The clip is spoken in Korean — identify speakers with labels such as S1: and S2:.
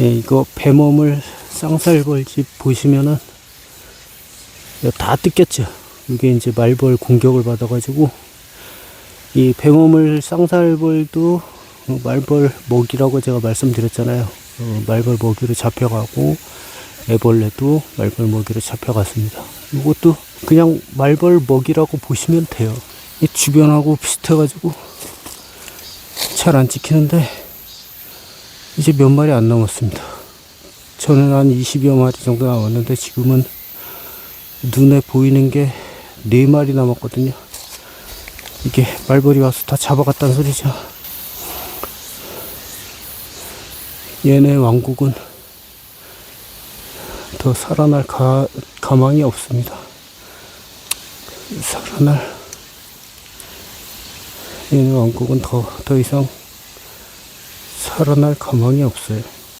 S1: 예, 이거 뱀어물 쌍살벌집 보시면은 다 뜯겼죠. 이게 이제 말벌 공격을 받아가지고 이 뱀어물 쌍살벌도 어, 말벌 먹이라고 제가 말씀드렸잖아요. 어, 말벌 먹이로 잡혀가고 애벌레도 말벌 먹이로 잡혀갔습니다. 이것도 그냥 말벌 먹이라고 보시면 돼요. 이 주변하고 비슷해가지고 잘 안 찍히는데 이제 몇 마리 안 남았습니다. 저는 한 20여 마리 정도 남았는데 지금은 눈에 보이는 게 4마리 남았거든요. 이게 말벌이 와서 다 잡아갔다는 소리죠. 얘네 왕국은 더 살아날 가, 가망이 없습니다. 살아날 얘네 왕국은 더, 더 이상 살아날 가망이 없어요.